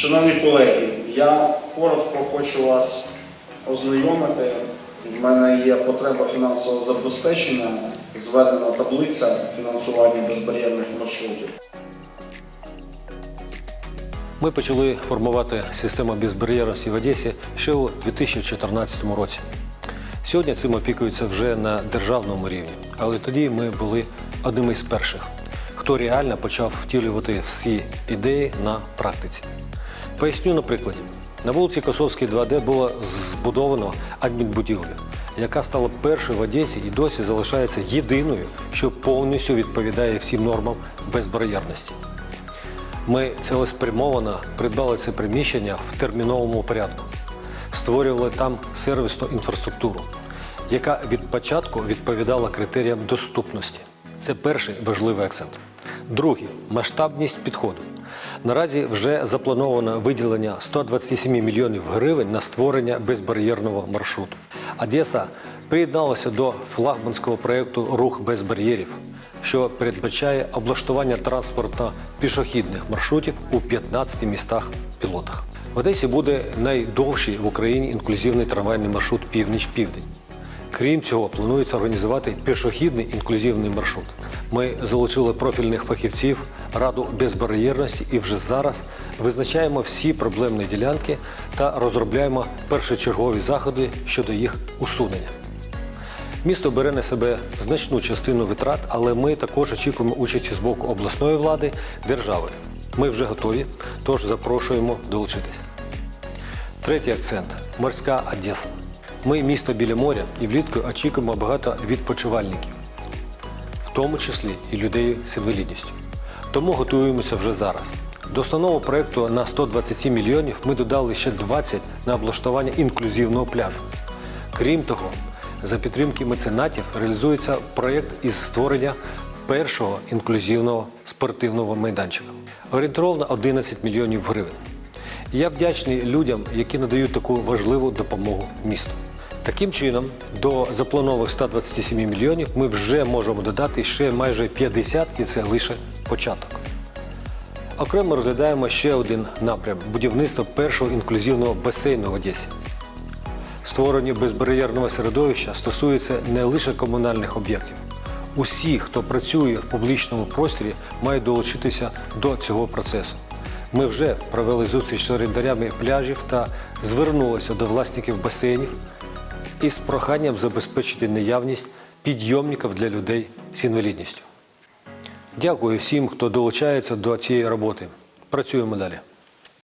Шановні колеги, я коротко хочу вас ознайомити. В мене є потреба фінансового забезпечення, зведена таблиця фінансування безбар'єрних маршрутів. Ми почали формувати систему безбар'єрності в Одесі ще у 2014 році. Сьогодні цим опікується вже на державному рівні, але тоді ми були одними з перших, хто реально почав втілювати всі ідеї на практиці. Поясню на прикладі. На вулиці Косовській 2D було збудовано адмінбудівлю, яка стала першою в Одесі і досі залишається єдиною, що повністю відповідає всім нормам безбар'єрності. Ми цілеспрямовано придбали це приміщення в терміновому порядку, створювали там сервісну інфраструктуру, яка від початку відповідала критеріям доступності. Це перший важливий акцент. Другий масштабність підходу. Наразі вже заплановано виділення 127 мільйонів гривень на створення безбар'єрного маршруту. Одеса приєдналася до флагманського проєкту Рух без бар'єрів, що передбачає облаштування транспортно-пішохідних маршрутів у 15 містах пілотах. В Одесі буде найдовший в Україні інклюзивний трамвайний маршрут Північ-Південь. Крім цього, планується організувати пішохідний інклюзивний маршрут. Ми залучили профільних фахівців, раду безбар'єрності і вже зараз визначаємо всі проблемні ділянки та розробляємо першочергові заходи щодо їх усунення. Місто бере на себе значну частину витрат, але ми також очікуємо участі з боку обласної влади, держави. Ми вже готові, тож запрошуємо долучитись. Третій акцент морська Одеса. Ми місто біля моря і влітку очікуємо багато відпочивальників, в тому числі і людей з інвалідністю. Тому готуємося вже зараз. До основного проєкту на 127 мільйонів ми додали ще 20 на облаштування інклюзивного пляжу. Крім того, за підтримки меценатів реалізується проєкт із створення першого інклюзивного спортивного майданчика. Орієнтовно 11 мільйонів гривень. Я вдячний людям, які надають таку важливу допомогу місту. Таким чином, до запланованих 127 мільйонів ми вже можемо додати ще майже 50, і це лише початок. Окремо розглядаємо ще один напрям будівництво першого інклюзивного басейну в Одесі. Створення безбар'єрного середовища стосується не лише комунальних об'єктів. Усі, хто працює в публічному просторі, мають долучитися до цього процесу. Ми вже провели зустріч з орендарями пляжів та звернулися до власників басейнів із проханням забезпечити наявність підйомників для людей з інвалідністю. Дякую всім, хто долучається до цієї роботи. Працюємо далі.